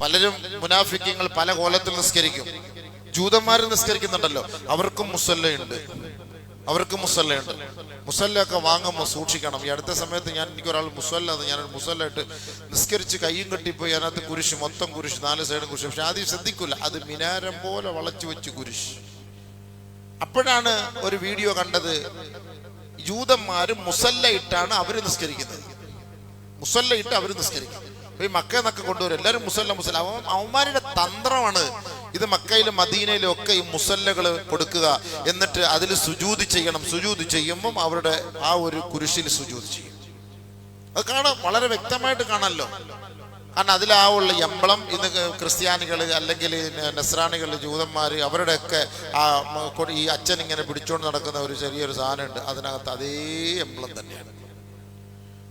പലരും മുനാഫിക്കങ്ങൾ പല കോലത്തിൽ നിസ്കരിക്കും. ജൂതന്മാർ നിസ്കരിക്കുന്നുണ്ടല്ലോ. അവർക്കും മുസല്ലയുണ്ട്. അവർക്കും മുസല്ലയുണ്ട്. മുസല്ലയൊക്കെ വാങ്ങുമ്പോൾ സൂക്ഷിക്കണം. ഈ അടുത്ത സമയത്ത് ഞാൻ എനിക്കൊരാൾ മുസല്ല എന്ന് ഞാനൊരു മുസല്ല ഇട്ട് നിസ്കരിച്ച് കൈയും കെട്ടിപ്പോയി അതിനകത്ത് കുരിശ് മൊത്തം കുരിശ് നാല് സൈഡും കുരിശ്. പക്ഷെ ആദ്യം ശ്രദ്ധിക്കൂല. അത് മിനാരം പോലെ വളച്ചു വെച്ച് കുരിശ്. അപ്പോഴാണ് ഒരു വീഡിയോ കണ്ടത്. ജൂതന്മാർ മുസല്ല ഇട്ടാണ് അവർ നിസ്കരിക്കുന്നത്. മുസല്ല ഇട്ട് അവർ നിസ്കരിക്കും. അപ്പൊ ഈ മക്ക എന്നൊക്കെ കൊണ്ടുവരും. എല്ലാവരും മുസല്ല മുസല്ല. അവൻ അവന്മാരുടെ തന്ത്രമാണ് ഇത് മക്കയിലും മദീനയിലും ഒക്കെ ഈ മുസല്ലകൾ കൊടുക്കുക. എന്നിട്ട് അതിൽ സുജൂതി ചെയ്യണം. സുജൂതി ചെയ്യുമ്പം അവരുടെ ആ ഒരു കുരിശിൽ സുജൂതി ചെയ്യും. അത് കാണാം. വളരെ വ്യക്തമായിട്ട് കാണാമല്ലോ. കാരണം അതിലാ ഉള്ള എംബളം ഇന്ന് ക്രിസ്ത്യാനികൾ അല്ലെങ്കിൽ നസ്രാണികൾ ജൂതന്മാർ അവരുടെയൊക്കെ ആ ഈ അച്ഛൻ ഇങ്ങനെ പിടിച്ചുകൊണ്ട് നടക്കുന്ന ഒരു ചെറിയൊരു സാധനമുണ്ട്. അതിനകത്ത് അതേ എംബളം തന്നെയാണ്.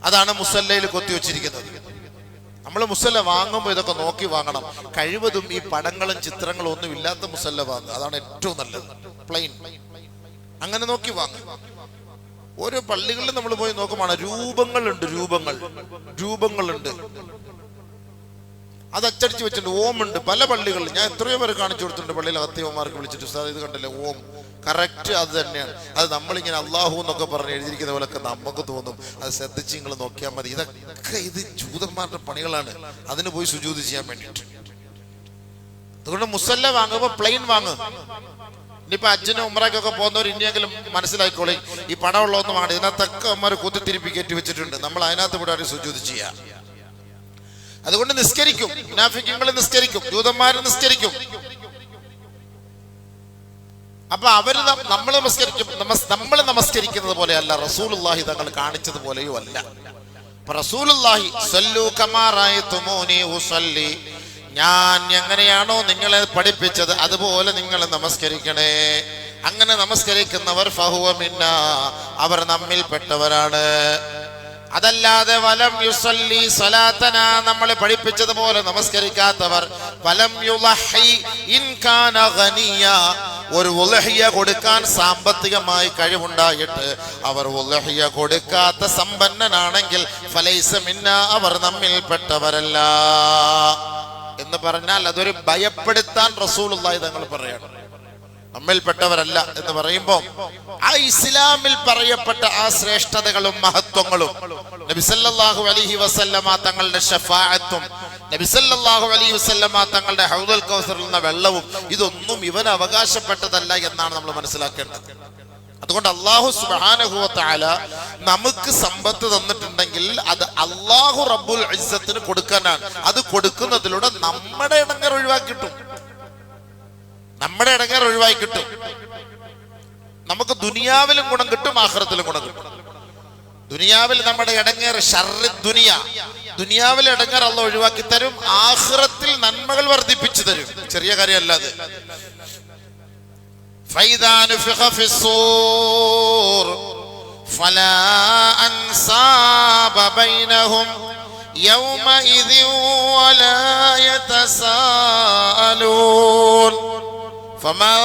അതാണ് മുസല്ലയിൽ കൊത്തിവെച്ചിരിക്കുന്നത് നമ്മൾ മുസല്ല വാങ്ങുമ്പോൾ ഇതൊക്കെ നോക്കി വാങ്ങണം. കഴിവതും ഈ പടങ്ങളും ചിത്രങ്ങളും ഒന്നും ഇല്ലാത്ത മുസല്ല വാങ്ങുക. അതാണ് ഏറ്റവും നല്ലത്. പ്ലെയിൻ അങ്ങനെ നോക്കി വാങ്ങുക. ഓരോ പള്ളികളിലും നമ്മൾ പോയി നോക്കുമ്പോൾ രൂപങ്ങളുണ്ട് രൂപങ്ങൾ. രൂപങ്ങളുണ്ട്. അത് അച്ചടിച്ച് വെച്ചിട്ടുണ്ട്. ഉണ്ട് പല പള്ളികളിലും ഞാൻ എത്രയോ പേര് കാണിച്ചു കൊടുത്തിട്ടുണ്ട് പള്ളിയിൽ അകത്തിയവന്മാർക്ക് വിളിച്ചിട്ട്. സാർ ഇത് കണ്ടല്ലേ? ഓം. കറക്റ്റ് അത് തന്നെയാണ്. അത് നമ്മളിങ്ങനെ അള്ളാഹു എന്നൊക്കെ പറഞ്ഞ് എഴുതിയിരിക്കുന്ന പോലൊക്കെ നമുക്ക് തോന്നും. അത് ശ്രദ്ധിച്ച് നിങ്ങൾ നോക്കിയാൽ മതി. ഇതൊക്കെ ഇത് ജൂതന്മാരുടെ പണികളാണ്. അതിന് പോയി സുജൂതി ചെയ്യാൻ വേണ്ടിയിട്ട്. അതുകൊണ്ട് മുസല്ല വാങ്ങുമ്പോൾ പ്ലെയിൻ വാങ്ങും. ഇനിയിപ്പോ അച്ഛനും ഉമ്രക്കൊക്കെ പോകുന്നവർ ഇനിയെങ്കിലും മനസ്സിലാക്കിക്കോളി. ഈ പടമുള്ളതൊന്നും വേണ്ട ഇതിനകത്തൊക്കെ അമ്മമാർ കുത്തിത്തിരിപ്പിക്കറ്റ് വെച്ചിട്ടുണ്ട്. നമ്മൾ അതിനകത്ത് വിടാൻ സുജൂതി ചെയ്യാം. അതുകൊണ്ട് നിസ്കരിക്കും. മുനാഫിക്കങ്ങൾ നിസ്കരിക്കും. ജൂതന്മാർ നിസ്കരിക്കും. അപ്പൊ അവർ നമ്മൾ നമസ്കരിക്കും നമ്മൾ നമസ്കരിക്കുന്നത് പോലെയല്ല. റസൂലുള്ളാഹി തങ്ങൾ കാണിച്ചത് പോലെയോ അല്ല റസൂലുല്ലാഹി സല്ലു ഞാൻ എങ്ങനെയാണോ നിങ്ങളെ പഠിപ്പിച്ചത് അതുപോലെ നിങ്ങൾ നമസ്കരിക്കണേ. അങ്ങനെ നമസ്കരിക്കുന്നവർ ഫഹുവ മിന്ന. അവർ നമ്മിൽപ്പെട്ടവരാണ്. അതല്ലാതെ വലം യുസല്ലി സലാത്തന നമ്മൾ പഠിപ്പിച്ചതുപോലെ നമസ്കരിക്കാത്തവർ വലം ഒരു ഉലഹിയ കൊടുക്കാൻ സാമ്പത്തികമായി കഴിവുണ്ടായിട്ട് അവർ ഉലഹിയ കൊടുക്കാത്ത സമ്പന്നനാണെങ്കിൽ ഫലൈസ മിന്ന അവർ നമ്മിൽപ്പെട്ടവരല്ല എന്ന് പറഞ്ഞാൽ അതൊരു ഭയപ്പെടുത്താൻ റസൂലുള്ളാഹി തങ്ങൾ പറയണം. നമ്മിൽപ്പെട്ടവരല്ല എന്ന് പറയുമ്പോൾ ആ ഇസ്ലാമിൽ പറയപ്പെട്ട ആ ശ്രേഷ്ഠതകളും മഹത്വങ്ങളും നബിസല്ലാഹു അലൈഹി വസല്ലമ തങ്ങളുടെ ഷഫാഅത്തും നബിസല്ലാഹു അലൈഹി വസല്ലമ തങ്ങളുടെ ഹൗദൽ കൗസറിൽ നിന്ന വെള്ളവും ഇതൊന്നും ഇവൻ അവകാശപ്പെട്ടതല്ല എന്നാണ് നമ്മൾ മനസ്സിലാക്കേണ്ടത്. അതുകൊണ്ട് അള്ളാഹു സുബ്ഹാനഹു തആല നമുക്ക് സമ്പത്ത് തന്നിട്ടുണ്ടെങ്കിൽ അത് അള്ളാഹു റബ്ബുൽ ഇസ്സത്തിന് കൊടുക്കാനാണ്. അത് കൊടുക്കുന്നതിലൂടെ നമ്മുടെ ഇടങ്ങൾ ഒഴിവാക്കിയിട്ടും നമ്മുടെ ഇടങ്ങർ ഒഴിവായി കിട്ടും നമുക്ക് ദുനിയാവിലും ഗുണം കിട്ടും ആഹ്റത്തിലും ഗുണം കിട്ടും ദുനിയാവിൽ നമ്മുടെ ഇടങ്ങേർ ഷർറി ദുനിയ ദുനിയാവിൽ ഇടങ്ങേർ അല്ല ഒഴിവാക്കി തരും ആഹ്റത്തിൽ നന്മകൾ വർദ്ധിപ്പിച്ചു തരും ചെറിയ കാര്യമല്ലാതെ فإذا نفخ في الصور فلا أنساب بينهم يومئذ ولا يتساءلون فمن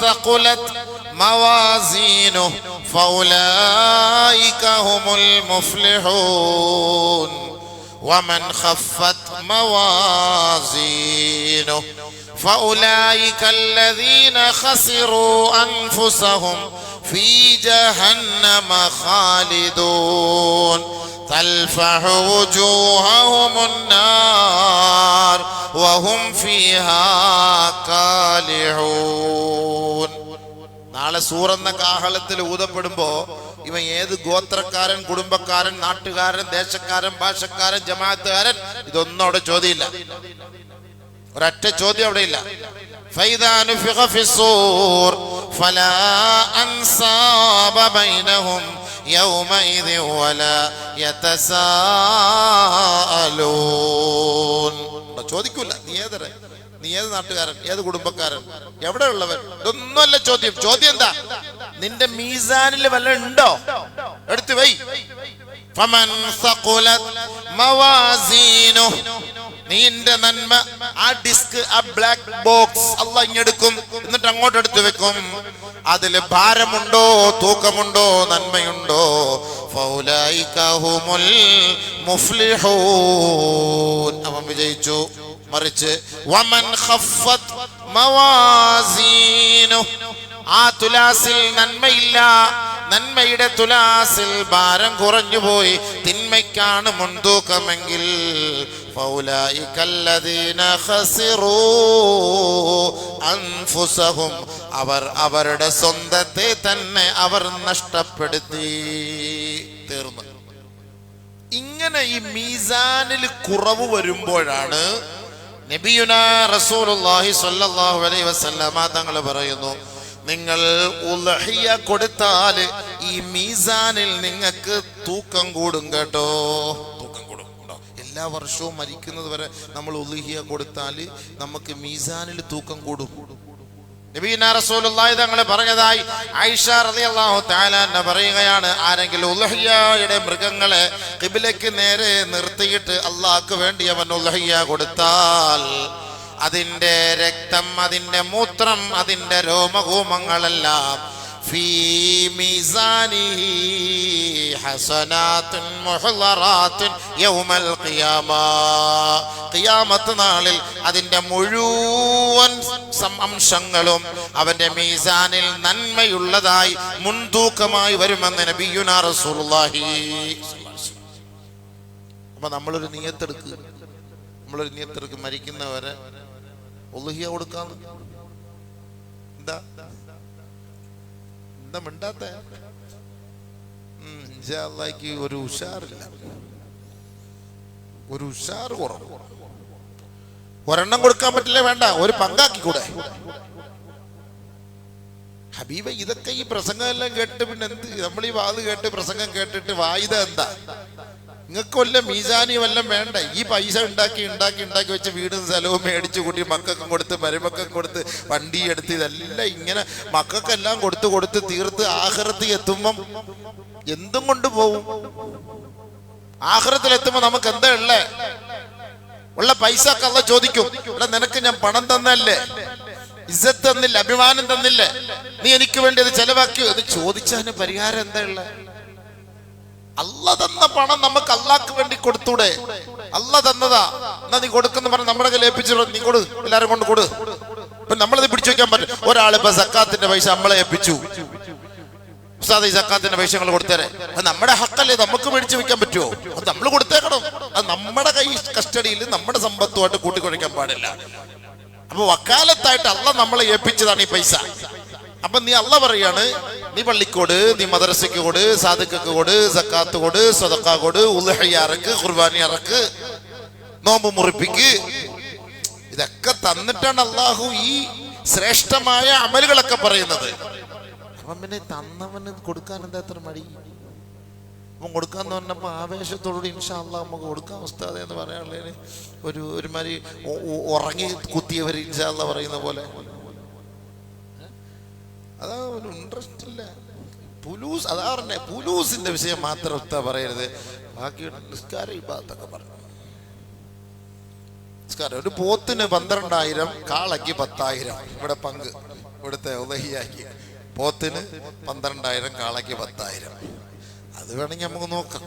ثقلت موازينه فأولئك هم المفلحون. ومن خفت موازينه فأولئك الذين خسروا أنفسهم في جهنم خالدون تلفح وجوههم النار وهم فيها كالحون നാളെ സൂറെന്ന കാഹളത്തിൽ ഊതപ്പെടുമ്പോ ഇവൻ ഏത് ഗോത്രക്കാരൻ കുടുംബക്കാരൻ നാട്ടുകാരൻ ദേശക്കാരൻ ഭാഷക്കാരൻ ജമാഅത്തുകാരൻ ഇതൊന്നും അവിടെ ചോദ്യമില്ല ഒരൊറ്റ ചോദ്യം അവിടെ ഇല്ല ചോദിക്കൂല. നീ ഏതറേ നീ ഏത് നാട്ടുകാരൻ? ഏത് കുടുംബക്കാരൻ? എവിടെ ഉള്ളവൻ? ഇതൊന്നുമല്ല ചോദ്യം. ചോദ്യം എന്താ? നിന്റെ മീസാനിൽ വല്ല ഉണ്ടോ? എടുത്തു വൈ. നീന്റെ നന്മ ആ ഡിസ്ക് ആ ബ്ലാക്ക് ബോക്സ് അല്ല ഇങ്ങെടുക്കും എന്നിട്ട് അങ്ങോട്ട് എടുത്തു വെക്കും. അതിൽ ഭാരമുണ്ടോ തൂക്കമുണ്ടോ നന്മയുണ്ടോ? അവൻ വിജയിച്ചു മറിച്ച് വമൻ ആ തുലാസിൽ നന്മയില്ല നന്മയുടെ തുലാസിൽ ഭാരം കുറഞ്ഞുപോയി തിന്മയ്ക്കാണ് മുൻതൂക്കമെങ്കിൽ. അൻഫുസഹും. അവർ അവരുടെ സ്വന്തത്തെ തന്നെ അവർ നഷ്ടപ്പെടുത്തി. തീർന്നു. ഇങ്ങനെ ഈ മീസാനിൽ കുറവ് വരുമ്പോഴാണ് നബിയുന റസൂലുള്ളാഹി സ്വല്ലല്ലാഹു അലൈഹി വസല്ലമ തങ്ങൾ പറയുന്നു നിങ്ങൾ ഉലഹിയ കൊടുത്താൽ ഈ മീസാനിൽ നിങ്ങൾക്ക് തൂക്കം കൂടും കേട്ടോ. തൂക്കം കൂടും. എല്ലാ വർഷവും മരിക്കുന്നത് വരെ നമ്മൾ ഉലഹിയ കൊടുത്താൽ നമുക്ക് മീസാനിൽ തൂക്കം കൂടും. തങ്ങളെ പറഞ്ഞതായി റളിയല്ലാഹു തആല പറയുകയാണ് ആരെങ്കിലും ഉലഹിയയുടെ മൃഗങ്ങളെ കിബിലയ്ക്ക് നേരെ നിർത്തിയിട്ട് അള്ളാഹ്ക്ക് വേണ്ടി അവൻ ഉലഹിയ കൊടുത്താൽ അതിന്റെ രക്തം അതിന്റെ മൂത്രം അതിന്റെ രോമകൂമങ്ങളെല്ലാം ഖിയാമത്ത് നാളിൽ അതിന്റെ മുഴുവൻ അംശങ്ങളും അവന്റെ മീസാനിൽ നന്മയുള്ളതായി മുൻതൂക്കമായി വരുമെന്ന് നബിയുന റസൂലുള്ളാഹി അപ്പൊ നമ്മളൊരു നിയത്തെടുക്ക്. നമ്മളൊരു നിയത്തെടുക്ക് മരിക്കുന്നവരെ ഒലുഹിയ കൊടുക്കാന്ന്. എന്താ? എന്താ മിണ്ടാത്ത? ഇൻഷാല്ലാക്ക് ഒരു ഉഷാറില്ല. ഒരു ഉഷാർ കുറവ്. ഒരെണ്ണം കൊടുക്കാൻ പറ്റില്ല വേണ്ട. ഒരു പങ്കാക്കി കൂടെ ഹബീബ ഇതൊക്കെ ഈ പ്രസംഗം എല്ലാം കേട്ട് പിന്നെ എന്ത്? നമ്മൾ ഈ വാത് കേട്ട് പ്രസംഗം കേട്ടിട്ട് വായുത എന്താ? നിങ്ങൾക്ക് വല്ല മീസാനി വല്ലതും വേണ്ട? ഈ പൈസ ഉണ്ടാക്കി ഉണ്ടാക്കി ഉണ്ടാക്കി വെച്ച് വീടും സ്ഥലവും മേടിച്ചു കൂട്ടി മക്കൾക്കും കൊടുത്ത് മരുമക്കും കൊടുത്ത് വണ്ടി എടുത്ത് ഇതെല്ലാം ഇങ്ങനെ മക്കൾക്കെല്ലാം കൊടുത്ത് കൊടുത്ത് തീർത്ത് ആഹ്റത്തിൽ എത്തുമ്പം എന്തും കൊണ്ട് പോവും ആഹ്റത്തിൽ എത്തുമ്പോ നമുക്ക് എന്താ ഉള്ളേ? ഉള്ള പൈസ കള്ള ചോദിക്കും. അല്ല നിനക്ക് ഞാൻ പണം തന്നല്ലേ ഇജ്ജത്ത് തന്നില്ല? അഭിമാനം തന്നില്ലേ? നീ എനിക്ക് വേണ്ടി അത് ചെലവാക്കിയോ? എന്ന് ചോദിച്ചതിന് പരിഹാരം എന്താ ഉള്ളത് അല്ല തന്ന പണം നമുക്ക് അള്ളാക്ക് വേണ്ടി കൊടുത്തൂടെ? അല്ല തന്നതാ. എന്നാ നീ കൊടുക്കുന്ന പറഞ്ഞ നമ്മുടെ കയ്യിൽ ഏൽപ്പിച്ചു നീ കൊടു എല്ലാരും കൊണ്ട് കൊടു. ഇപ്പൊ നമ്മളത് പിടിച്ചു വെക്കാൻ പറ്റും ഒരാളിപ്പോ സക്കാത്തിന്റെ പൈസ നമ്മളെ ഏൽപ്പിച്ചു. ഉസ്താദ് ഈ സക്കാത്തിന്റെ പൈസ ഞങ്ങൾ കൊടുത്തേരെ. അത് നമ്മുടെ ഹക്കല്ലേ നമുക്ക് മേടിച്ചു വെക്കാൻ പറ്റുമോ അത് നമ്മൾ കൊടുത്തേക്കണം. അത് നമ്മുടെ കൈ കസ്റ്റഡിയിൽ നമ്മുടെ സമ്പത്തുമായിട്ട് കൂട്ടിക്കുഴയ്ക്കാൻ പാടില്ല. അപ്പൊ വക്കാലത്തായിട്ട് അല്ല നമ്മളെ ഏൽപ്പിച്ചതാണ് ഈ പൈസ. അപ്പൊ നീ അള്ള പറയാണ് നീ പള്ളിക്കോട് നീ മദ്രസയ്ക്ക് കൊട് സാധുക്കക്ക് കൊട് സക്കാത്ത് കൊട് സ്വതക്ക കൊട് ഉലഹയ്യാറക്ക് കുർബാനി അറക്ക് നോമ്പ് മുറിപ്പിക്ക്. ഇതൊക്കെ തന്നിട്ടാണ് അള്ളാഹു ഈ ശ്രേഷ്ഠമായ അമലുകളൊക്കെ പറയുന്നത്. അപ്പം പിന്നെ തന്നവന് കൊടുക്കാൻ എന്താ എത്ര മടി? അപ്പം കൊടുക്കാന്ന് പറഞ്ഞപ്പോൾ ആവേശത്തോടുകൂടി ഇൻഷാ അള്ളാഹ് നമുക്ക് കൊടുക്കാം അവസ്ഥ എന്ന് പറയാനുള്ളതിന് ഒരു ഒരുമാതിരി ഉറങ്ങി കുത്തിയവർ ഇൻഷാ അള്ളാഹ് പറയുന്ന പോലെ. അതാ ഒരു ഇൻട്രസ്റ്റ് ഇല്ല. പുലൂസ് അതാ പറഞ്ഞേ പുലൂസിന്റെ വിഷയം മാത്രം ഉസ്താ പറയരുത്. ബാക്കി നിസ്കാര വിഭാഗത്തൊക്കെ ഭാഗത്തൊക്കെ പറഞ്ഞു. നിസ്കാരം ഒരു പോത്തിന് പന്ത്രണ്ടായിരം കാളയ്ക്ക് പത്തായിരം. ഇവിടെ പങ്ക് ഇവിടുത്തെ ഉദഹിയാക്കി. പോത്തിന് പന്ത്രണ്ടായിരം കാളയ്ക്ക് പത്തായിരം. അത് വേണമെങ്കിൽ നമുക്ക് നോക്കാം.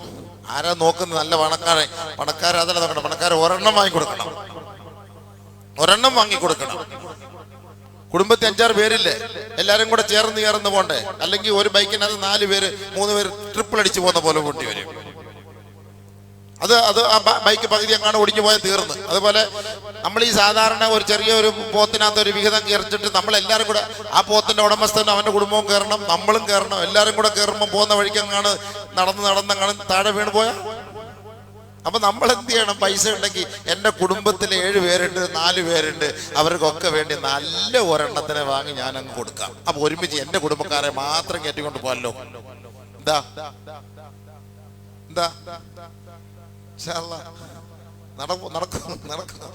ആരാ നോക്കുന്നത്? നല്ല പണക്കാരെ. പണക്കാരെ അതല്ല നോക്കണം. പണക്കാരെ ഒരെണ്ണം വാങ്ങി കൊടുക്കണം ഒരെണ്ണം വാങ്ങി കൊടുക്കണം കുടുംബത്തിൽ അഞ്ചാറ് പേരില്ലേ? എല്ലാരും കൂടെ ചേർന്ന് ചേർന്ന് പോണ്ടേ? അല്ലെങ്കിൽ ഒരു ബൈക്കിനകത്ത് നാല് പേര് മൂന്ന് പേര് ട്രിപ്പിൾ അടിച്ചു പോകുന്ന പോലെ പൊട്ടി വരും. അത് അത് ആ ബൈക്ക് പകുതി അങ്ങാണ് ഒടിഞ്ഞു പോയാൽ തീർന്ന്. അതുപോലെ നമ്മൾ ഈ സാധാരണ ഒരു ചെറിയ ഒരു പോത്തിനകത്ത് ഒരു വിഹിതം കയറിച്ചിട്ട് നമ്മൾ എല്ലാവരും കൂടെ ആ പോത്തിന്റെ ഉടമസ്ഥനും അവന്റെ കുടുംബവും കയറണം നമ്മളും കയറണം എല്ലാവരും കൂടെ കയറുമ്പോൾ പോകുന്ന വഴിക്ക് അങ്ങാണ് നടന്ന് നടന്നങ്ങാണ് താഴെ വീണ് പോയാ അപ്പൊ നമ്മൾ എന്ത് ചെയ്യണം പൈസ ഉണ്ടെങ്കിൽ എന്റെ കുടുംബത്തിൽ ഏഴ് പേരുണ്ട് നാല് പേരുണ്ട്. അവർക്കൊക്കെ വേണ്ടി നല്ല ഒരെണ്ണത്തിനെ വാങ്ങി ഞാൻ അങ്ങ് കൊടുക്കാം. അപ്പൊ ഒരുമിച്ച് എന്റെ കുടുംബക്കാരെ മാത്രം കയറ്റിക്കൊണ്ട് പോകല്ലോ എന്താ? എന്താ? നടക്കും നടക്കും.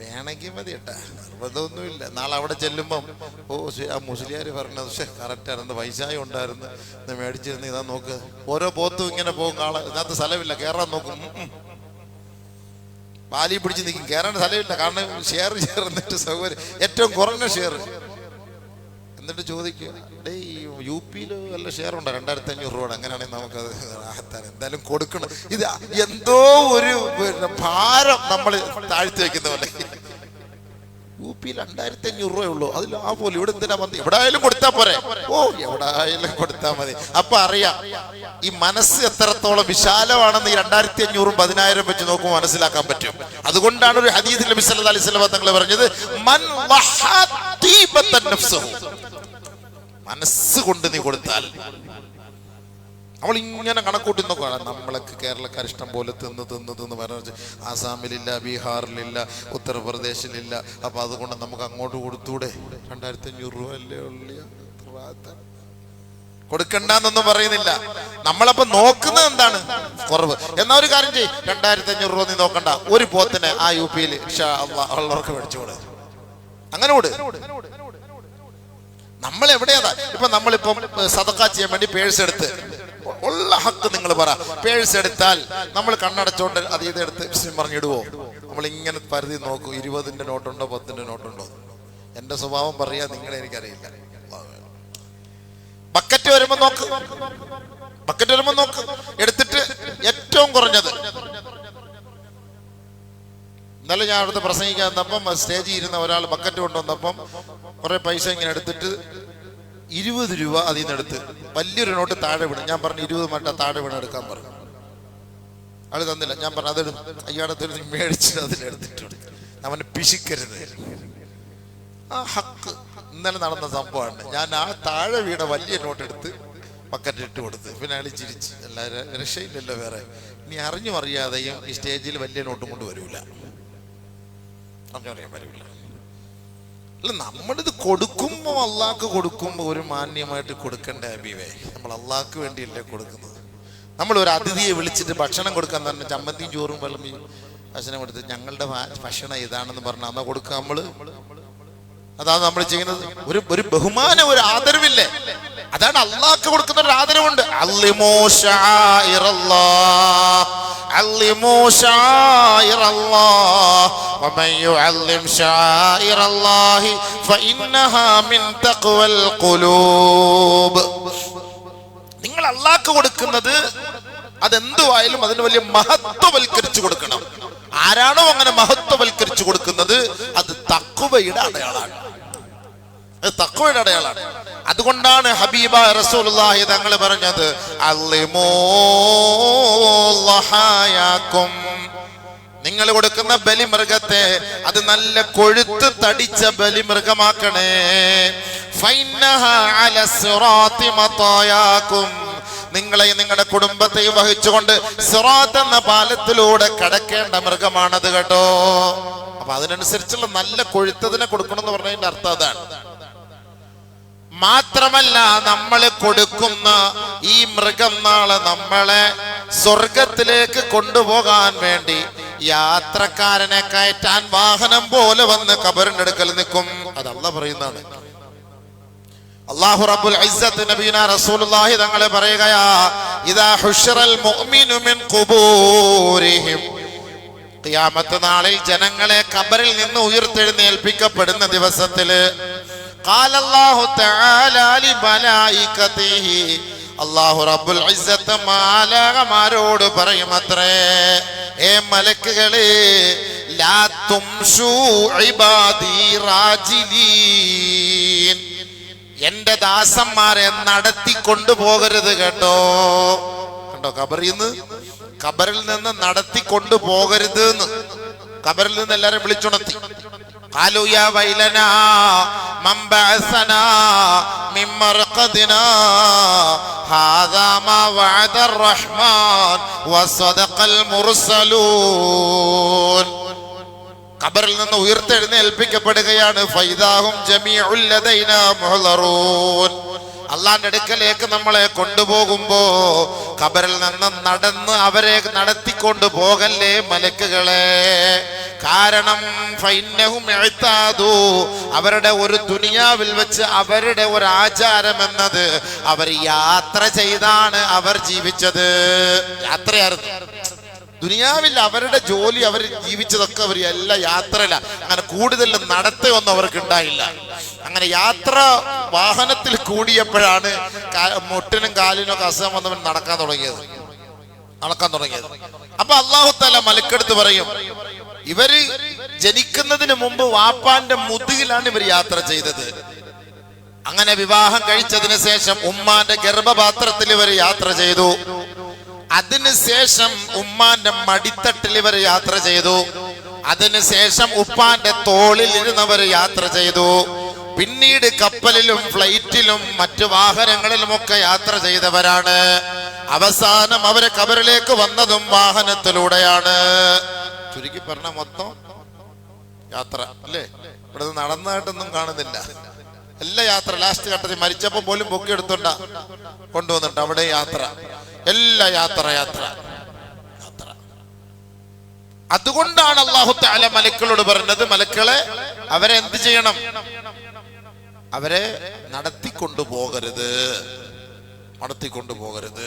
വേണമെങ്കിൽ മതി കേട്ടാ. നിർബന്ധമൊന്നുമില്ല. നാളെ അവിടെ ചെല്ലുമ്പം ഓ ആ മുസ്ലിയാർ പറഞ്ഞത് പക്ഷേ കറക്റ്റായിരുന്നു പൈസയും ഉണ്ടായിരുന്നു. ഇത് മേടിച്ചിരുന്ന് ഇതാ നോക്ക്. ഓരോ പോത്തും ഇങ്ങനെ പോകും കാളെ ഇതിനകത്ത് സ്ഥലമില്ല. കയറാൻ നോക്കും. ബാലി പിടിച്ച് നിൽക്കും. കയറാൻ സ്ഥലമില്ല. കാരണം ഷെയർ ചേർന്നിട്ട് സൗകര്യം ഏറ്റവും കുറഞ്ഞ ഷെയർ എന്നിട്ട് ചോദിക്കുക ഡേ ഈ യു പിയിൽ വല്ല ഷെയർ ഉണ്ടോ? രണ്ടായിരത്തി അഞ്ഞൂറ് രൂപ അങ്ങനെയാണെങ്കിൽ നമുക്കത് ആഹത്താൻ എന്തായാലും കൊടുക്കണം. ഇത് എന്തോ ഒരു പിന്നെ ഭാരം നമ്മൾ താഴ്ത്തി വെക്കുന്ന പോലെ. യു പി രണ്ടായിരത്തി അഞ്ഞൂറ് രൂപയേ ഉള്ളൂ. അതിൽ ആ പോലും ഇവിടെ എന്തിനാ വന്ന്? എവിടെ ആയാലും കൊടുത്താൽ പോരെ. ഓ എവിടെ ആയാലും കൊടുത്താൽ മതി. അപ്പൊ അറിയാം ഈ മനസ്സ് എത്രത്തോളം വിശാലമാണെന്ന് ഈ രണ്ടായിരത്തി അഞ്ഞൂറും പതിനായിരം വെച്ച് നോക്കുമ്പോൾ മനസ്സിലാക്കാൻ പറ്റും. അതുകൊണ്ടാണ് ഒരു ഹദീദ് നബി സല്ലല്ലാഹു അലൈഹി വസല്ലം തങ്ങൾ പറഞ്ഞത് മൻ നഫ്സഹു. മനസ്സ് കൊണ്ട് നീ കൊടുത്താൽ അവൾ ഇങ്ങനെ കണക്കൂട്ടി നോക്കുകയാണ് നമ്മളൊക്കെ കേരളക്കാർ ഇഷ്ടം പോലെ തിന്ന് തിന്ന് തിന്ന് പറഞ്ഞു ആസാമിലില്ല ബീഹാറിലില്ല ഉത്തർപ്രദേശിലില്ല. അപ്പൊ അതുകൊണ്ട് നമുക്ക് അങ്ങോട്ട് കൊടുത്തൂടെ? രണ്ടായിരത്തി അഞ്ഞൂറ് രൂപ അല്ലേ കൊടുക്കണ്ടെന്നൊന്നും പറയുന്നില്ല. നമ്മളപ്പോ നോക്കുന്നത് എന്താണ്? കുറവ്. എന്നാ ഒരു കാര്യം ചെയ്യും. രണ്ടായിരത്തി അഞ്ഞൂറ് രൂപ നീ നോക്കണ്ട. ഒരു പോത്തിന് ആ യു പിയിൽ അങ്ങനെ കൂടെ നമ്മൾ എവിടെയാ ഇപ്പൊ നമ്മളിപ്പം സതക്ക ചെയ്യാൻ വേണ്ടി പേഴ്സ് എടുത്ത്. ഉള്ള ഹക്ക് നിങ്ങൾ പറ. പേഴ്സ് എടുത്താൽ നമ്മൾ കണ്ണടച്ചോണ്ട് അത് ഇതെടുത്ത് പറഞ്ഞിടുവോ? നമ്മൾ ഇങ്ങനെ പരിധി നോക്കും. ഇരുപതിന്റെ നോട്ടുണ്ടോ പത്തിന്റെ നോട്ടുണ്ടോ? എന്റെ സ്വഭാവം പറയാ നിങ്ങളെ എനിക്കറിയില്ല. ബക്കറ്റ് വരുമ്പോ നോക്ക്. ബക്കറ്റ് വരുമ്പോ നോക്ക്. എടുത്തിട്ട് ഏറ്റവും കുറഞ്ഞത്. ഇന്നലെ ഞാൻ അവിടുത്തെ പ്രസംഗിക്കാൻ തന്നപ്പം സ്റ്റേജിൽ ഇരുന്ന ഒരാൾ ബക്കറ്റ് കൊണ്ടുവന്നപ്പം കുറെ പൈസ ഇങ്ങനെ എടുത്തിട്ട് ഇരുപത് രൂപ അതിൽ നിന്ന് എടുത്ത് വലിയൊരു നോട്ട് താഴെ വീണ്. ഞാൻ പറഞ്ഞു ഇരുപത് മട്ട താഴെ വീണ് എടുക്കാൻ പറഞ്ഞു. ആൾ തന്നില്ല. ഞാൻ പറഞ്ഞു അതെടുത്ത് അയ്യാടത്തിൽ മേടിച്ച് അതിലെടുത്തിട്ടുണ്ട് അവന് പിശിക്കരുത്. ആ ഹക്ക്. ഇന്നലെ നടന്ന സംഭവമാണ്. ഞാൻ ആ താഴെ വീണ വലിയ നോട്ട് എടുത്ത് പക്കറ്റ് ഇട്ട് കൊടുത്ത്. പിന്നെ അയാൾ ചിരിച്ച് എല്ലാവരും രക്ഷയില്ലല്ലോ വേറെ. ഇനി അറിഞ്ഞും അറിയാതെയും ഈ സ്റ്റേജിൽ വലിയ നോട്ടും കൊണ്ട് വരൂല. അറിഞ്ഞറിയാൻ പറ്റില്ല. അല്ല നമ്മളിത് കൊടുക്കുമ്പോ അള്ളാഹ്ക്ക് കൊടുക്കുമ്പോ ഒരു മാന്യമായിട്ട് കൊടുക്കണ്ട അബീവേ? നമ്മൾ അള്ളാഹ്ക്ക് വേണ്ടിയല്ലേ കൊടുക്കുന്നത്. നമ്മൾ ഒരു അതിഥിയെ വിളിച്ചിട്ട് ഭക്ഷണം കൊടുക്കാൻ തന്നെ ചമ്മന്തിയും ചോറും വെള്ളം ഭക്ഷണം കൊടുത്ത് ഞങ്ങളുടെ ഭക്ഷണം ഇതാണെന്ന് പറഞ്ഞാൽ അന്നാ കൊടുക്കുക നമ്മൾ? അതാണ് നമ്മൾ ചെയ്യുന്നത്. ഒരു ഒരു ബഹുമാനം ഒരു ആദരവില്ലേ? അതാണ് അള്ളാഹ്ക്ക് കൊടുക്കുന്ന ഒരു ആദരവുണ്ട്. നിങ്ങൾ അള്ളാഹ്ക്ക് കൊടുക്കുന്നത് അതെന്തുവായാലും അതിന് വലിയ മഹത്വവൽക്കരിച്ചു കൊടുക്കണം. ആരാണോ അങ്ങനെ മഹത്വവൽക്കരിച്ചു കൊടുക്കുന്നത് അത് തക്കുവയുടെ അടയാളാണ് അത് തക്കുവയുടെ അടയാളാണ് അതുകൊണ്ടാണ് ഹബീബ റസൂലുള്ളാഹി തങ്ങൾ പറഞ്ഞത് അല്ലിമോഹായാക്കും നിങ്ങൾ കൊടുക്കുന്ന ബലിമൃഗത്തെ അത് നല്ല കൊഴുത്ത് തടിച്ച ബലിമൃഗമാക്കണേ. ഫൈനഹ അല സിറാത്തി മതായാക്കും നിങ്ങളെയും നിങ്ങളുടെ കുടുംബത്തെയും വഹിച്ചുകൊണ്ട് സിറാത്ത് എന്ന പാലത്തിലൂടെ കടക്കേണ്ട മൃഗമാണത് കേട്ടോ. അപ്പൊ അതിനനുസരിച്ചുള്ള നല്ല കൊഴുത്തതിനെ കൊടുക്കണം എന്ന് പറഞ്ഞതിന്റെ അർത്ഥം അതാണ്. മാത്രമല്ല നമ്മൾ കൊടുക്കുന്ന ഈ മൃഗം നാളെ നമ്മളെ സ്വർഗത്തിലേക്ക് കൊണ്ടുപോകാൻ വേണ്ടി യാത്രക്കാരനെ കയറ്റാൻ വാഹനം പോലെ വന്ന് കബറിന്റെ അടുക്കൽ നിൽക്കും. അതല്ല പറയുന്നതാണ്. അള്ളാഹു റബ്ബുൽ ഇസ്സത്ത് നബീന റസൂലുള്ളാഹി തങ്ങളെ പറയുകയാ ഇദാ ഹുശ്റൽ മുഅ്മിനു മിൻ ഖുബൂരിഹിം ഖിയാമത്ത് നാളിൽ ജനങ്ങളെ കബറിൽ നിന്ന് ഉയർത്തെഴുന്നേൽപ്പിക്കപ്പെടുന്ന ദിവസത്തില് قال الله تعالى لملائكته അള്ളാഹു റബ്ബുൽ ഇസ്സത്ത് മാലാകമാരോട് പറയും അത്രേ ഏ മലക്കുകളെ ലാ തുംഷൂ ഇബാദി റാജിലീൻ എന്റെ ദാസന്മാരെ നടത്തി കൊണ്ടുപോകരുത് കേട്ടോ കണ്ടോ കബറിൽ നിന്ന് കബറിൽ നിന്ന് നടത്തി കൊണ്ടുപോകരുത് എന്ന് കബറിൽ നിന്ന് എല്ലാരും വിളിച്ചുണർത്തി قالوا يا ويلنا من بعثنا من مرقدنا هذا ما وعد الرحمن وصدق المرسلون ഖബറിൽ നിന്ന് ഉയർത്തെഴുന്നേൽപ്പിക്കപ്പെടുകയാണ്. ഫൈദാഹും ജമീഉൽ ലദൈനാ മുഹ്ളറൂൻ അള്ളാന്റെ അടുക്കലേക്ക് നമ്മളെ കൊണ്ടുപോകുമ്പോ ഖബറിൽ നിന്ന് നടന്ന് അവരെ നടത്തിക്കൊണ്ട് പോകല്ലേ മലക്കുകളെ? കാരണം അവരുടെ ഒരു ദുനിയാവിൽ വെച്ച് അവരുടെ ഒരു ആചാരം എന്നത് അവർ യാത്ര ചെയ്താണ് അവർ ജീവിച്ചത്. യാത്രയായിരുന്നു. ദുനിയാവിൽ അവരുടെ ജോലി അവർ ജീവിച്ചതൊക്കെ അവർ എല്ലാ യാത്രയില. അങ്ങനെ കൂടുതൽ നടത്തുകയൊന്നും അവർക്ക് ഉണ്ടായില്ല. അങ്ങനെ യാത്ര വാഹനത്തിൽ കൂടിയപ്പോഴാണ് മുട്ടിനും കാലിനും ഒക്കെ അസുഖം വന്നവൻ നടക്കാൻ തുടങ്ങിയത്. നടക്കാൻ തുടങ്ങിയത്. അപ്പൊ അള്ളാഹു തല മലക്കെടുത്ത് പറയും ഇവർ ജനിക്കുന്നതിന് മുമ്പ് വാപ്പാന്റെ മുതുകിലാണ് ഇവർ യാത്ര ചെയ്തത്. അങ്ങനെ വിവാഹം കഴിച്ചതിന് ശേഷം ഉമ്മാന്റെ ഗർഭപാത്രത്തിൽ ഇവർ യാത്ര ചെയ്തു. അതിനുശേഷം ഉമ്മാന്റെ മടിത്തട്ടിൽ ഇവർ യാത്ര ചെയ്തു. അതിനുശേഷം ഉപ്പാന്റെ തോളിൽ ഇരുന്നവർ യാത്ര ചെയ്തു. പിന്നീട് കപ്പലിലും ഫ്ലൈറ്റിലും മറ്റു വാഹനങ്ങളിലുമൊക്കെ യാത്ര ചെയ്തവരാണ്. അവസാനം അവരെ കബറിലേക്ക് വന്നതും വാഹനത്തിലൂടെയാണ്. ചുരുക്കി പറഞ്ഞ മൊത്തം യാത്ര അല്ലേ? ഇവിടെ നടന്നതായിട്ടൊന്നും കാണുന്നില്ല. എല്ലാ യാത്ര ലാസ്റ്റ് ഘട്ടത്തിൽ മരിച്ചപ്പോ പോലും പൊക്കി എടുത്തോണ്ട കൊണ്ടുവന്നിട്ട് അവിടെ യാത്ര. എല്ലാ യാത്ര യാത്ര. യാത്ര അതുകൊണ്ടാണ് അള്ളാഹു താല മലക്കളോട് പറഞ്ഞത് മലക്കളെ അവരെ എന്ത് ചെയ്യണം? അവരെ നടത്തിക്കൊണ്ടു പോകരുത്. നടത്തിക്കൊണ്ടു പോകരുത്.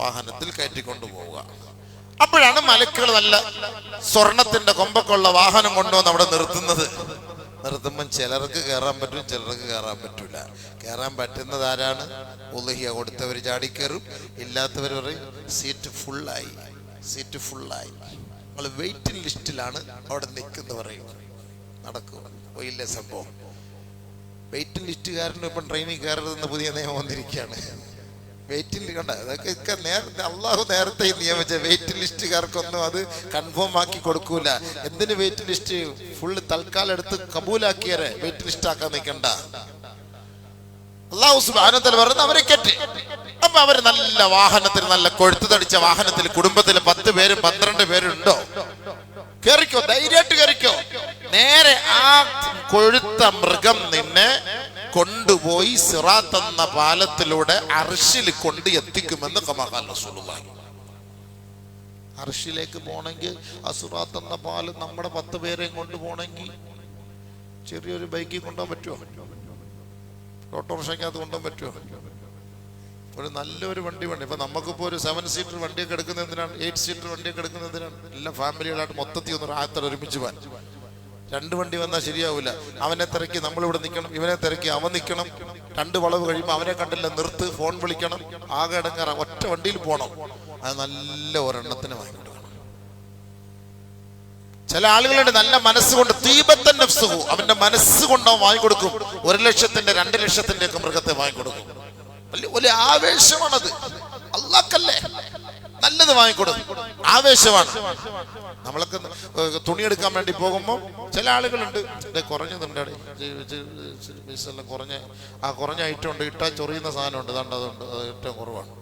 വാഹനത്തിൽ കയറ്റിക്കൊണ്ടു പോവുക. അപ്പോഴാണ് മലക്കുകൾ നല്ല സ്വർണത്തിന്റെ കൊമ്പക്കുള്ള വാഹനം കൊണ്ടുവന്ന് അവിടെ നിർത്തുന്നത്. നിർത്തുമ്പം ചിലർക്ക് കയറാൻ പറ്റും ചിലർക്ക് കയറാൻ പറ്റില്ല കയറാൻ പറ്റുന്നത് ആരാണ്? ഉലഹിയ കൊടുത്തവർ ചാടിക്കയറും ഇല്ലാത്തവർ പറയും സീറ്റ് ഫുള്ളായി സീറ്റ് ഫുള്ളായി നമ്മൾ വെയിറ്റിംഗ് ലിസ്റ്റിലാണ് അവിടെ നിൽക്കുന്ന പറയും. നടക്കും. പോയില്ലേ സംഭവം. വെയിറ്റിംഗ് ലിസ്റ്റുകാരനും ഇപ്പം ട്രെയിനിൽ കയറരുതെന്ന് പുതിയ നിയമം വന്നിരിക്കുകയാണ്. വെയിറ്റിംഗ് കണ്ട. അതൊക്കെ നേരത്തെ അള്ളാഹു നേരത്തെ നിയമിച്ച വെയിറ്റ് ലിസ്റ്റുകാർക്കൊന്നും അത് കൺഫേം ആക്കി കൊടുക്കൂല. എന്തിന് വെയിറ്റ് ലിസ്റ്റ് ഫുള്ള് തൽക്കാലം എടുത്ത് കബൂലാക്കിയരെ വെയിറ്റ് ലിസ്റ്റ് ആക്കാൻ നിൽക്കണ്ട അള്ളാഹു സുബാനത്തിൽ പറയുന്നത് അവരെ കെട്ടി. അപ്പൊ അവർ നല്ല വാഹനത്തിൽ നല്ല കൊഴുത്തു തടിച്ച വാഹനത്തിൽ കുടുംബത്തിൽ പത്ത് പേരും പന്ത്രണ്ട് പേരുണ്ടോ കേറിക്കോ ധൈര്യമായിട്ട് കേറിക്കോ. നേരെ ആ കൊഴുത്ത മൃഗം നിന്നെ കൊണ്ടുപോയി സിറാത്ത് എന്ന പാലത്തിലൂടെ അർഷിൽ കൊണ്ട് എത്തിക്കുമെന്ന് കമാകാൽ റസൂലുള്ളാഹി. അർഷിലേക്ക് പോണെങ്കിൽ സിറാത്ത് എന്ന പാലം നമ്മുടെ പത്ത് പേരെയും കൊണ്ട് പോണെങ്കിൽ ചെറിയൊരു ബൈക്കിൽ കൊണ്ടുപോകാൻ പറ്റുമോ? ഓട്ടോറിക്ഷയ്ക്കകത്ത് കൊണ്ടുപോകാൻ പറ്റുമോ? ഒരു നല്ലൊരു വണ്ടി വേണം. ഇപ്പൊ നമുക്കിപ്പോ ഒരു സെവൻ സീറ്റർ വണ്ടിയൊക്കെ എടുക്കുന്ന എന്തിനാണ്? എയ്റ്റ് സീറ്റർ വണ്ടിയൊക്കെ എടുക്കുന്ന എന്തിനാണ്? എല്ലാം ഫാമിലികളായിട്ട് മൊത്തത്തിൽ ഒന്ന് ആയത്തോടെ ഒരുമിച്ച് പോകാൻ. രണ്ട് വണ്ടി വന്നാൽ ശരിയാവില്ല അവനെ തിരക്കി നമ്മളിവിടെ നിൽക്കണം ഇവനെ തിരക്കി അവൻ നിൽക്കണം. രണ്ട് വളവ് കഴിയുമ്പോൾ അവനെ കണ്ടില്ല നിർത്ത് ഫോൺ വിളിക്കണം. ആകെ ഇടങ്ങാറ ഒറ്റ വണ്ടിയിൽ പോകണം അത് നല്ല ഒരെണ്ണത്തിന് വാങ്ങിക്കൊടുക്കണം ചില ആളുകളുണ്ട് നല്ല മനസ്സുകൊണ്ട് തീപത്തൻ നഫ്സുഹു അവന്റെ മനസ്സുകൊണ്ട് അവൻ വാങ്ങിക്കൊടുക്കും. ഒരു ലക്ഷത്തിന്റെ രണ്ട് ലക്ഷത്തിന്റെ ഒക്കെ മൃഗത്തെ വാങ്ങിക്കൊടുക്കും. വലിയ വലിയ ആവേശമാണത്. അള്ളാക്കല്ലേ നല്ലത് വാങ്ങിക്കൊടുക്കും. ആവേശമാണ്. നമ്മളൊക്കെ തുണിയെടുക്കാൻ വേണ്ടി പോകുമ്പോൾ ചില ആളുകളുണ്ട്. കുറഞ്ഞതുണ്ട് എല്ലാം കുറഞ്ഞ ആ കുറഞ്ഞ ഐറ്റം ഉണ്ട്. ഇട്ടാൽ ചൊറിയുന്ന സാധനമുണ്ട്. അതുകൊണ്ട് അതുണ്ട്. അത് ഏറ്റവും കുറവാണ്.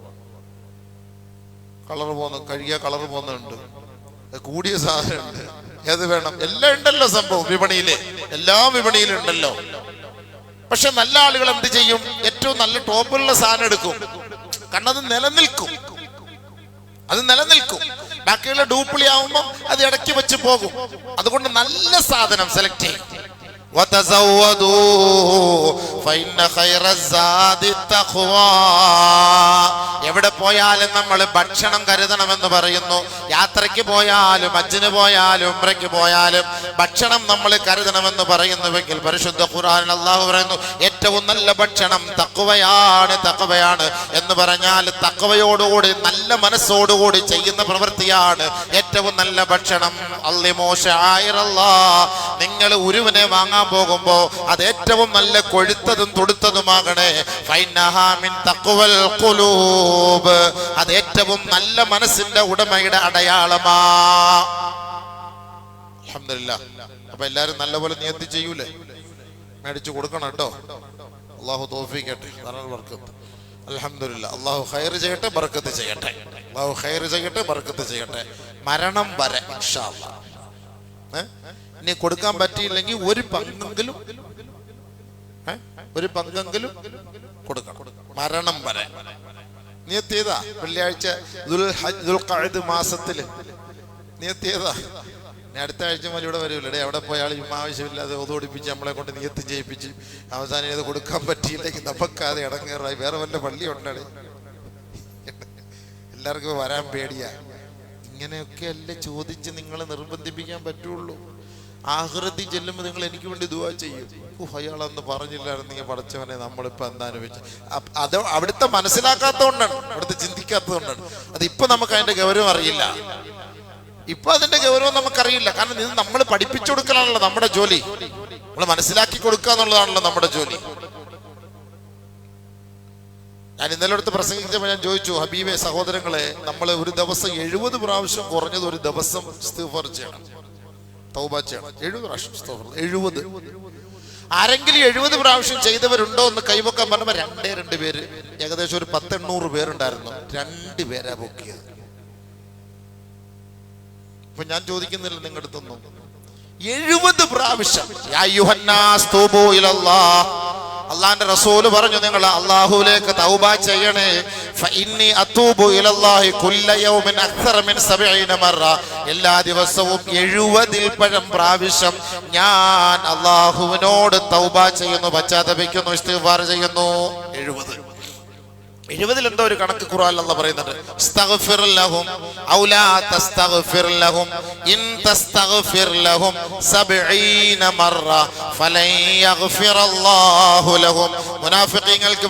കളർ പോകുന്ന കഴുകിയ കളർ പോകുന്നുണ്ട് കൂടിയ സാധനമുണ്ട്. ഏത് വേണം? എല്ലാം ഉണ്ടല്ലോ സംഭവം വിപണിയിലെ. എല്ലാ വിപണിയിലും ഉണ്ടല്ലോ. പക്ഷെ നല്ല ആളുകൾ എന്ത് ചെയ്യും? ഏറ്റവും നല്ല ടോപ്പിലുള്ള സാധനം എടുക്കും. കാരണം അത് നിലനിൽക്കും. അത് നിലനിൽക്കും. ബാക്കിയുള്ള ഡൂപ്ലി ആവുമ്പോൾ അത് ഇടയ്ക്ക് വെച്ച് പോകും. അതുകൊണ്ട് നല്ല സാധനം സെലക്ട് ചെയ്യും. എവിടെ പോയാലും നമ്മൾ ഭക്ഷണം കരുതണമെന്ന് പറയുന്നു. യാത്രയ്ക്ക് പോയാലും അജ്ജിന് പോയാലും ഉമ്രയ്ക്ക് പോയാലും ഭക്ഷണം നമ്മൾ കരുതണമെന്ന് പറയുന്നുവെങ്കിൽ പരിശുദ്ധ ഖുറാൻ അള്ളാഹു പറയുന്നു ഏറ്റവും നല്ല ഭക്ഷണം തക്കുവയാണ് തക്കുവയാണ് എന്ന് പറഞ്ഞാൽ തക്കുവയോടുകൂടി നല്ല മനസ്സോടുകൂടി ചെയ്യുന്ന പ്രവൃത്തിയാണ് ഏറ്റവും നല്ല ഭക്ഷണം. അള്ളിമോശ നിങ്ങൾ ഉരുവിനെ വാങ്ങാൻ പോകുമ്പോ അത് ഏറ്റവും നല്ല കൊഴുത്തതും തുടുത്തതുമാകണേ. അത് ഏറ്റവും നല്ല മനസ്സിന്റെ ഉടമയുടെ അടയാളമാ. അപ്പൊ എല്ലാരും നല്ലപോലെ നിയത്തി ചെയ്യൂലേ? മേടിച്ചു കൊടുക്കണം കേട്ടോ. അള്ളാഹു തോഫിക്കട്ടെ ധാരാളം ബർക്കത്ത് അൽഹംദുലില്ല. അള്ളാഹു ഹൈർ ചെയ്യട്ടെ ബർക്കത്ത് ചെയ്യട്ടെ. അള്ളാഹു ഹൈർ ചെയ്യട്ടെ ബർക്കത്ത് ചെയ്യട്ടെ. മരണം വരെ? ഇനി കൊടുക്കാൻ പറ്റിയില്ലെങ്കിൽ ഒരു പങ്കെങ്കിലും ഒരു പങ്കെങ്കിലും കൊടുക്കണം. മരണം വരെ. നിയത്തിയതാ വെള്ളിയാഴ്ച ദുൽ ഹജ്ജ് ദുൽ ഖഅദ് മാസത്തിൽ. നിയത്തിയതാ ഇനി അടുത്ത ആഴ്ച മുതൽ ഇവിടെ വരൂല്ലേ അവിടെ പോയാൾ ഇമ്മ ആവശ്യമില്ലാതെ ഒതുപിടിപ്പിച്ച് നമ്മളെ കൊണ്ട് നിയത്തി ചെയ്യിപ്പിച്ച് അവസാനം ഇത് കൊടുക്കാൻ പറ്റിയില്ലെങ്കിൽ നമുക്കാതെ ഇടങ്ങേറായി. വേറെ വല്ല പള്ളി ഉണ്ടാണ് എല്ലാവർക്കും വരാൻ പേടിയാ. ഇങ്ങനെയൊക്കെ അല്ലേ ചോദിച്ച് നിങ്ങളെ നിർബന്ധിപ്പിക്കാൻ പറ്റുള്ളൂ. ആഹൃതി ചെല്ലുമ്പോൾ നിങ്ങൾ എനിക്ക് വേണ്ടി ദുവാ ചെയ്യും. ഓ പറഞ്ഞില്ലായിരുന്നു പറഞ്ഞില്ലായിരുന്നെങ്കിൽ പടച്ചവനെ നമ്മളിപ്പോ എന്താ അനുഭവിച്ചു അത് അവിടുത്തെ മനസ്സിലാക്കാത്തതുകൊണ്ടാണ് അവിടുത്തെ ചിന്തിക്കാത്തതുകൊണ്ടാണ്. അത് ഇപ്പൊ നമുക്ക് അതിന്റെ ഗൗരവം അറിയില്ല. ഇപ്പൊ അതിന്റെ ഗൗരവം നമുക്കറിയില്ല. കാരണം ഇത് നമ്മൾ പഠിപ്പിച്ചു കൊടുക്കലാണല്ലോ നമ്മുടെ ജോലി. നമ്മൾ മനസ്സിലാക്കി കൊടുക്കുക എന്നുള്ളതാണല്ലോ നമ്മുടെ ജോലി. ഞാൻ ഇന്നലെ അടുത്ത് പ്രസംഗിച്ചപ്പോൾ ഞാൻ ചോദിച്ചു ഹബീബെ സഹോദരങ്ങളെ നമ്മൾ ഒരു ദിവസം എഴുപത് പ്രാവശ്യം കുറഞ്ഞത് ഒരു ദിവസം ചെയ്യണം. തൗബ ചെയ്യണം. എഴുപത് പ്രാവശ്യം. എഴുപത്. ആരെങ്കിലും എഴുപത് പ്രാവശ്യം ചെയ്തവരുണ്ടോ എന്ന് കൈവക്കാൻ പറഞ്ഞപ്പോ രണ്ടേ രണ്ട് പേര്. ഏകദേശം ഒരു പത്തെണ്ണൂറ് പേരുണ്ടായിരുന്നു. രണ്ട് പേരാ പൊക്കിയത് ഇപ്പൊ ഞാൻ ചോദിക്കുന്നില്ല നിങ്ങളുടെ അടുത്തൊന്നും എഴുപത് പ്രാവശ്യം. അള്ളാന്റെ റസൂൽ പറഞ്ഞു നിങ്ങൾ അള്ളാഹുലേക്ക് തൗബ ചെയ്യണേ. എല്ലാ ദിവസവും എഴുപതിൽ പഴം പ്രാവശ്യം ഞാൻ അള്ളാഹുവിനോട് തൗബ ചെയ്യുന്നു പശ്ചാത്തപിക്കുന്നു ഇസ്തിഗ്ഫാർ ചെയ്യുന്നു. എഴുപത്. എഴുപതിൽ എന്തോ ഒരു കണക്ക് ഖുർആൻ പറയുന്നുണ്ട്. ലാ തസ്തഗ്ഫിർ ലഹും ഇൻ തസ്തഗ്ഫിർ ലഹും സബ്ഈന മറ ഫലൻ യഗ്ഫിർ അല്ലാഹു ലഹും.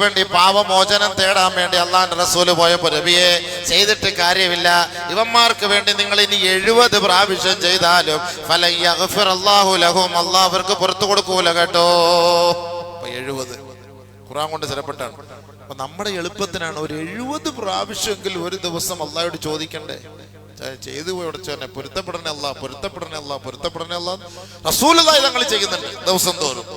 വേണ്ടി പാപമോചനം തേടാൻ വേണ്ടി അള്ളാഹുവിന്റെ റസൂൽ പോയപ്പോൾ നബിയെ ചെയ്തിട്ട് കാര്യമില്ല. ഇവന്മാർക്ക് വേണ്ടി നിങ്ങൾ ഇനി എഴുപത് പ്രാവശ്യം ചെയ്താലും ഫലൻ അല്ലാഹു ലഹും അള്ളാഹ് അവർക്ക് പുറത്തു കൊടുക്കൂല കേട്ടോ. ഖുറാൻ കൊണ്ട് സ്ഥലപ്പെട്ടാണ് അപ്പൊ നമ്മുടെ എളുപ്പത്തിനാണ് ഒരു എഴുപത് പ്രാവശ്യമെങ്കിലും ഒരു ദിവസം അള്ളാഹയോട് ചോദിക്കണ്ടേ? ചെയ്തു പോയി തന്നെ. പൊരുത്തപ്പെടണേ അല്ല പൊരുത്തപ്പെടണേ അല്ല പൊരുത്തപ്പെടണേ അല്ല റസൂലായി തങ്ങൾ ചെയ്യുന്നുണ്ട് ദിവസം തോറും.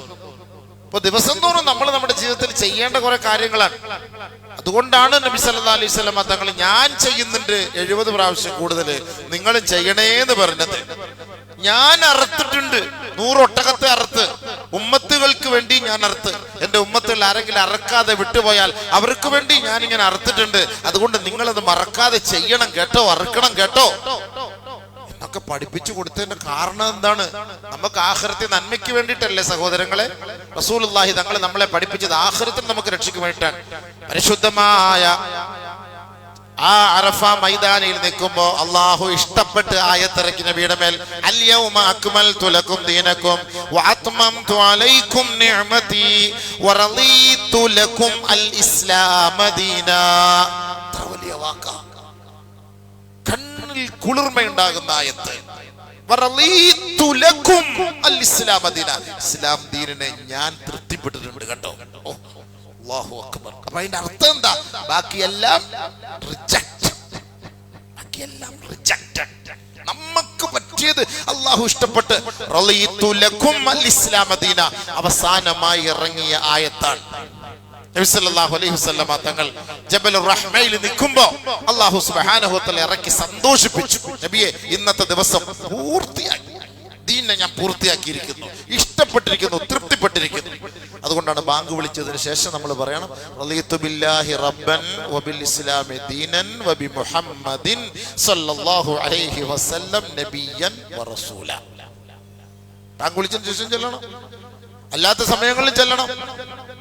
അപ്പൊ ദിവസം തോറും നമ്മൾ നമ്മുടെ ജീവിതത്തിൽ ചെയ്യേണ്ട കുറെ കാര്യങ്ങളാണ്. അതുകൊണ്ടാണ് നബി സല്ലാ അലൈഹി സ്വലമ തങ്ങൾ ഞാൻ ചെയ്യുന്നുണ്ട് എഴുപത് പ്രാവശ്യം കൂടുതൽ. നിങ്ങളും ചെയ്യണേന്ന് പറഞ്ഞത്. ഞാൻ അറുത്തിട്ടുണ്ട്. നൂറൊട്ടകത്തെ അറുത്ത്. ഉമ്മത്തുകൾക്ക് വേണ്ടി ഞാൻ അറുത്ത്. എന്റെ ഉമ്മത്തുകൾ ആരെങ്കിലും അറക്കാതെ വിട്ടുപോയാൽ അവർക്ക് വേണ്ടി ഞാൻ ഇങ്ങനെ അറുത്തിട്ടുണ്ട്. അതുകൊണ്ട് നിങ്ങളത് മറക്കാതെ ചെയ്യണം കേട്ടോ അറുക്കണം കേട്ടോ. എന്നൊക്കെ പഠിപ്പിച്ചു കൊടുത്തതിന്റെ കാരണം എന്താണ്? നമുക്ക് ആഹ്റത്തെ നന്മയ്ക്ക് വേണ്ടിയിട്ടല്ലേ സഹോദരങ്ങളെ? റസൂലുള്ളാഹി തങ്ങൾ നമ്മളെ പഠിപ്പിച്ചത് ആഹൃത്തിന് നമുക്ക് രക്ഷയ്ക്ക് വേണ്ടിയിട്ടാണ്. പരിശുദ്ധമായ ആ അറഫ മൈതാനിയിൽ നിൽക്കുമ്പോ അള്ളാഹു ഇഷ്ടപ്പെട്ട് ആയത്തിറക്കി നബിയുടെ മേൽ അല്യൗമ അക്മൽതു ലക്കും ദീനക്കും വഅത്മംതു അലൈക്കും നിഅമതി വറളീതു ലക്കും അൽ ഇസ്ലാമ ദീനാ. വലിയ വാക്ക. കണ്ണിൽ കുളിർമയുണ്ടാകുന്ന ആയത്ത്. വറളീതു ലക്കും അൽ ഇസ്ലാമ ഇസ്ലാം ദീനിനെ ഞാൻ തൃപ്തിപ്പെട്ടിട്ടുണ്ട് കേട്ടോ. അല്ലാഹു അക്ബർ. അപ്പൊ അതിന്റെ അർത്ഥം എന്താ? ബാക്കിയെല്ലാം റിജക്ട് ബാക്കിയെല്ലാം റിജക്റ്റഡ് നമുക്ക് പറ്റിയത് അള്ളാഹു ഇഷ്ടപ്പെട്ട്. റളീതു ലക്കും അൽ ഇസ്ലാമ ദീന. അവസാനമായി ഇറങ്ങിയ ആയത്താണ്. നബി സല്ലല്ലാഹു അലൈഹി വസല്ലമ തങ്ങൾ ജബൽ റഹ്മയിൽ നിൽക്കുമ്പോ അല്ലാഹു സുബ്ഹാനഹു വ തആല ഇറക്കി സന്തോഷിപ്പിച്ചു. നബിയെ ഇന്നത്തെ ദിവസം പൂർത്തിയാക്കി ദീനെ ഞാൻ പൂർത്തിയാക്കിയിരിക്കുന്നു. ഇഷ്ടപ്പെട്ടിരിക്കുന്നു തൃപ്തിപ്പെട്ടിരിക്കുന്നു. അതുകൊണ്ടാണ് ബാങ്ക് വിളിച്ചതിന് ശേഷം നമ്മൾ പറയണം ബില്ലാഹി റബ്ബൻ വബിൽ ഇസ്ലാമി ദീനൻ വബി മുഹമ്മദിൻ അലൈഹി വസല്ലം നബിയൻ വറസൂല ബാങ്ക് വിളിച്ചതിന് ശേഷം അല്ലാത്ത സമയങ്ങളിൽ ചെല്ലണം.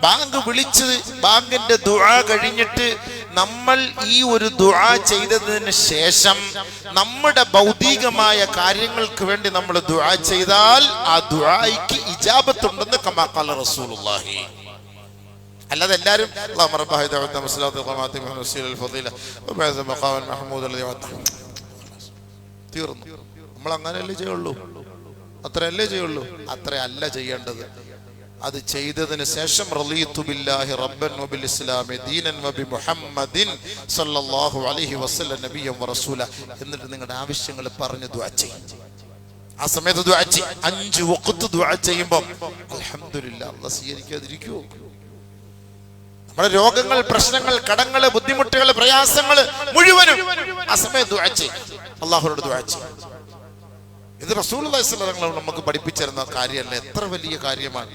ബാങ്ക് വിളിച്ച് ബാങ്കിന്റെ ദുആ കഴിഞ്ഞിട്ട് നമ്മൾ ഈ ഒരു ദുആ ചെയ്തതിന് ശേഷം നമ്മുടെ ഭൗതികമായ കാര്യങ്ങൾക്ക് വേണ്ടി നമ്മൾ ദുആ ചെയ്താൽ ആ ദുആയ്ക്ക് ഇജാബത്തുണ്ടെന്ന് കമാക്കാല റസൂലുള്ളാഹി. അല്ലാതെ എല്ലാവരും തീർന്നു. നമ്മൾ അങ്ങനെയല്ലേ ചെയ്യുള്ളൂ. അത്രയല്ലേ ചെയ്യുള്ളൂ. അത്രയല്ല ചെയ്യേണ്ടത്. അത് ചെയ്തതിന് ശേഷം റലീത്തുബില്ലാഹി ബില്ലാഹി റബ്ബൻ വബിൽ ഇസ്ലാമി ദീനൻ വബി മുഹമ്മദിൻ സല്ലല്ലാഹു അലൈഹി വസല്ല നബിയ്യം വറസൂല എന്നിട്ട് നിങ്ങളുടെ ആവശ്യങ്ങൾ പറഞ്ഞു ദുആ ചെയ്യും. ആ സമയത്ത് ദുആ ചെയ്യും. അഞ്ച് വഖത്ത് ദുആ ചെയ്യുമ്പോൾ അൽഹംദുലില്ലാഹ് അല്ലാഹ് സ്വീകരിക്കാതിരിക്കുമോ നമ്മുടെ രോഗങ്ങൾ പ്രശ്നങ്ങൾ കടങ്ങൾ ബുദ്ധിമുട്ടുകൾ പ്രയാസങ്ങൾ മുഴുവനും ആ സമയത്ത് ദുആ ചെയ്യും. അള്ളാഹുനോട് ദുആ ചെയ്യും. ഇത് റസൂൽ തങ്ങൾ നമുക്ക് പഠിപ്പിച്ചിരുന്ന കാര്യമല്ല. എത്ര വലിയ കാര്യമാണ്.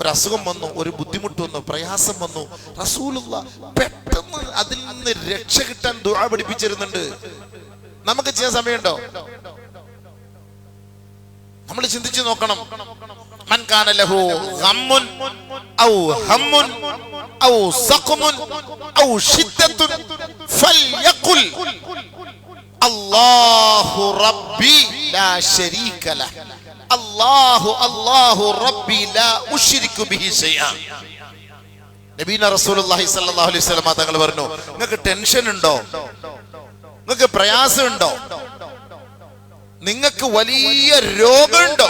ഒരു അസുഖം വന്നു ഒരു ബുദ്ധിമുട്ട് വന്നു പ്രയാസം വന്നു. റസൂലുള്ള പെട്ടെന്ന് അതിൽ നിന്ന് രക്ഷ കിട്ടാൻ ദുആ പഠിപ്പിച്ചിരുന്നുണ്ട്. നമുക്ക് ചെയ്യാൻ സമയമുണ്ടോ? നമ്മൾ ചിന്തിച്ചു നോക്കണം. മൻ ലഹു ഔ ഔ സഖമുൻ ഔ അല്ലാഹു റബ്ബി ലാ ശരീക അല്ലാഹു അല്ലാഹു റബ്ബി ലാ ഉശ്രിക്കു ബിഹി ശൈഅ നബീന റസൂലുള്ളാഹി സ്വല്ലല്ലാഹു അലൈഹി വസല്ലം തങ്ങൾ പറഞ്ഞു നിങ്ങൾക്ക് ടെൻഷൻ ഉണ്ടോ? നിങ്ങൾക്ക് പ്രയാസമുണ്ടോ നിങ്ങൾക്ക് വലിയ രോഗമുണ്ടോ?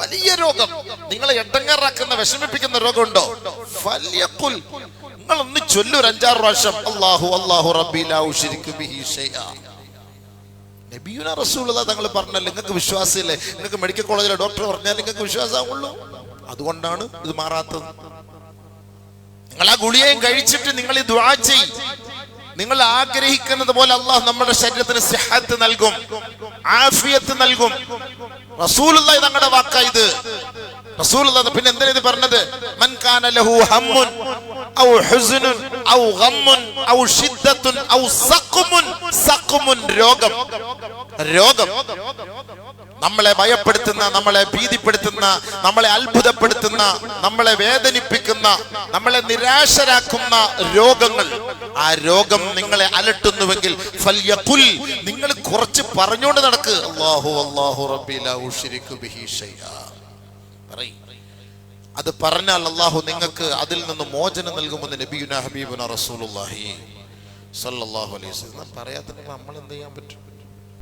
വലിയ രോഗം. നിങ്ങളെ എട്ടങ്ങാറാക്കുന്ന വിഷമിപ്പിക്കുന്ന രോഗമുണ്ടോ? ഫല്യഖുൽ. നിങ്ങൾ ഒന്ന് ചൊല്ലൊരു അഞ്ചാറ് പ്രാവശ്യം. അള്ളാഹു അള്ളാഹു റബ്ബി ലാ ഉശ്രിക്കു ബിഹി ശൈഅ നബിയുന റസൂലുള്ള തങ്ങൾ പറഞ്ഞല്ലോ നിങ്ങൾക്ക് വിശ്വാസമില്ലേ നിങ്ങൾക്ക് മെഡിക്കൽ കോളേജിലെ ഡോക്ടർ പറഞ്ഞാൽ നിങ്ങൾക്ക് വിശ്വാസമാവുള്ളൂ അതുകൊണ്ടാണ് ഇത് മാറാത്തത്. നിങ്ങൾ ആ ഗുളിയയും കഴിച്ചിട്ട് നിങ്ങൾ ഈ ദുആ ചെയ്യും. നിങ്ങൾ ആഗ്രഹിക്കുന്നത് പോലെ അള്ളാഹ് നമ്മുടെ ശരീരത്തിന് സിഹത്ത് നൽകും ആഫിയത്ത് നൽകും. റസൂലുള്ള തങ്ങളുടെ വാക്ക ഇത്. റസൂലുള്ളാഹി പിന്നെ എന്തിനാ ഇത് പറഞ്ഞത്? മൻ ലഹു ഹമ്മുൻ ഔ ഹുസ്നുൻ ഔ ഗമ്മുൻ ഔ ഷിദ്ദത്തുൻ ഔ സഖ്മുൻ രോഗം. രോഗം. നമ്മളെ ഭയപ്പെടുത്തുന്ന നമ്മളെ ഭീതിപ്പെടുത്തുന്ന നമ്മളെ അത്ഭുതപ്പെടുത്തുന്ന നമ്മളെ വേദനിപ്പിക്കുന്ന നമ്മളെ നിരാശരാക്കുന്ന രോഗങ്ങൾ. ആ രോഗം നിങ്ങളെ അലട്ടുന്നുവെങ്കിൽ ഫല്യഖുൽ നിങ്ങൾ കുറച്ച് പറഞ്ഞുകൊണ്ട് നടക്കുക അല്ലാഹു അല്ലാഹു റബ്ബി ബിഹി അത് പറഞ്ഞാൽ അള്ളാഹു നിങ്ങൾക്ക് അതിൽ നിന്ന് മോചനം നൽകുമെന്ന് നബിയുന ഹബീബുന റസൂലുള്ളാഹി. സല്ലല്ലാഹു അലൈഹി വസല്ലം. പറയാത്തിന് നമ്മൾ എന്ത് ചെയ്യാൻ പറ്റും?